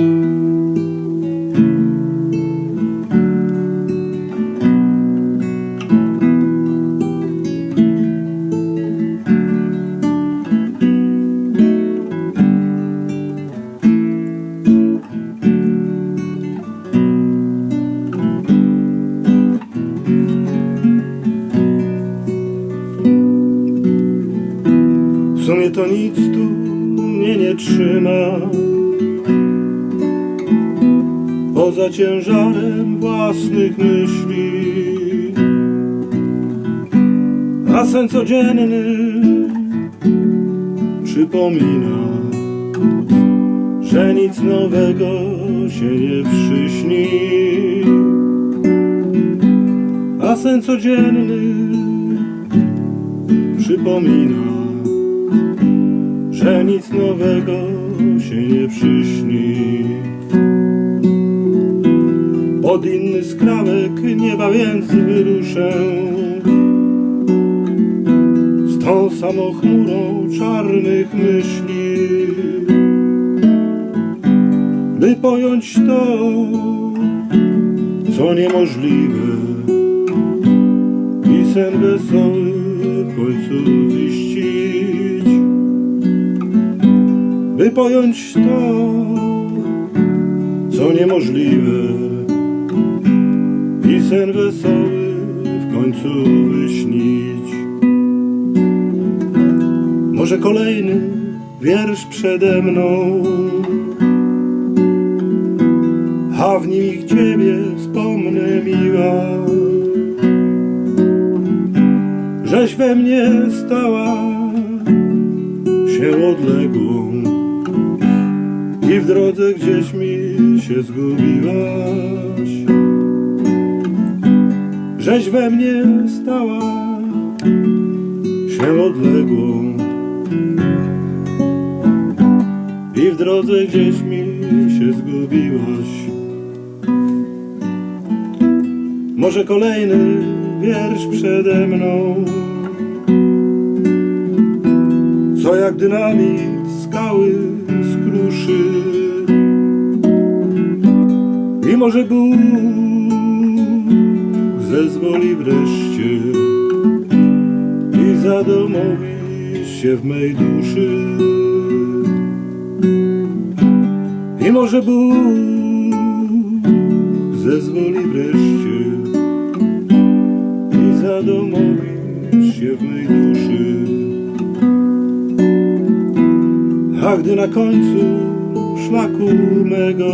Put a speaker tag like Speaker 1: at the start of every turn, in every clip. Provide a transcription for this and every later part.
Speaker 1: W sumie to nic tu mnie nie trzyma Poza ciężarem własnych myśli A sen codzienny przypomina Że nic nowego się nie przyśni A sen codzienny przypomina że nic nowego się nie przyśni. Pod inny skrawek nieba więc wyruszę. Z tą samą chmurą czarnych myśli, by pojąć to, co niemożliwe. I sen wesoły w końcu ziścić. By pojąć to, co niemożliwe sen wesoły w końcu wyśnić. Może kolejny wiersz przede mną, a w nim ich ciebie wspomnę miła, żeś we mnie stała się odległą i w drodze gdzieś mi się zgubiłaś. Żeś we mnie stała się odległą i w drodze gdzieś mi się zgubiłaś. Może kolejny wiersz przede mną, co jak dynamit skały skruszy. I może Bóg zezwoli wreszcie i zadomowi się w mej duszy. I może Bóg zezwoli wreszcie i zadomowi się w mej duszy. A gdy na końcu szlaku mego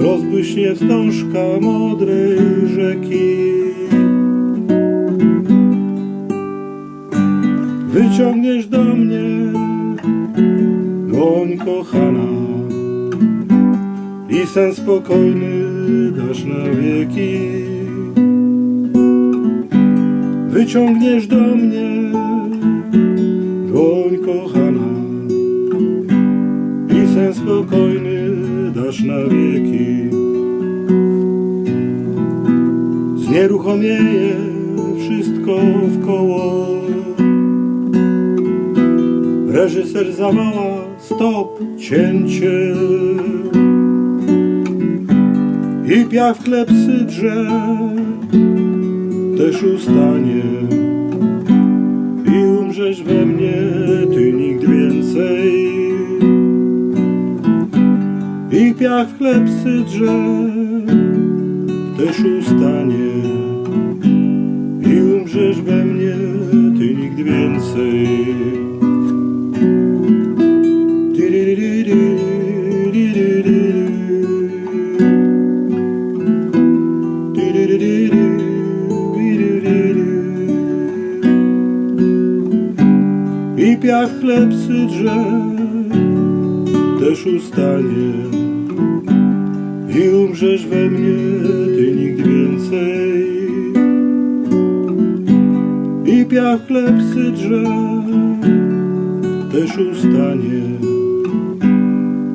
Speaker 1: rozbłyśnie wstążka modrej rzeki, wyciągniesz do mnie dłoń kochana i sen spokojny dasz na wieki. Wyciągniesz do mnie dłoń kochana i sen spokojny dasz na wieki. Znieruchomieje wszystko wkoło. Reżyser zawoła stop, cięcie i piach klepsydrze też ustanie i umrzesz we mnie, ty nigdy więcej. Piach w klepsydrze też ustanie i umrzesz we mnie, ty nigdy więcej. I piach w klepsydrze też ustanie i umrzesz we mnie, ty nigdy więcej. I piach w klepsydrze też ustanie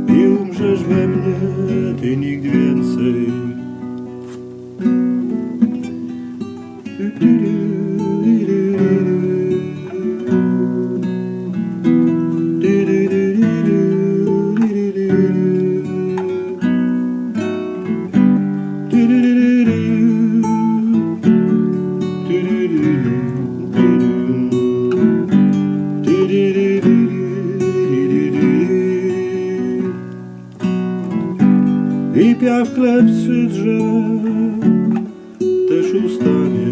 Speaker 1: i umrzesz we mnie, ty nigdy więcej. I piaw chleb drzew też ustanie.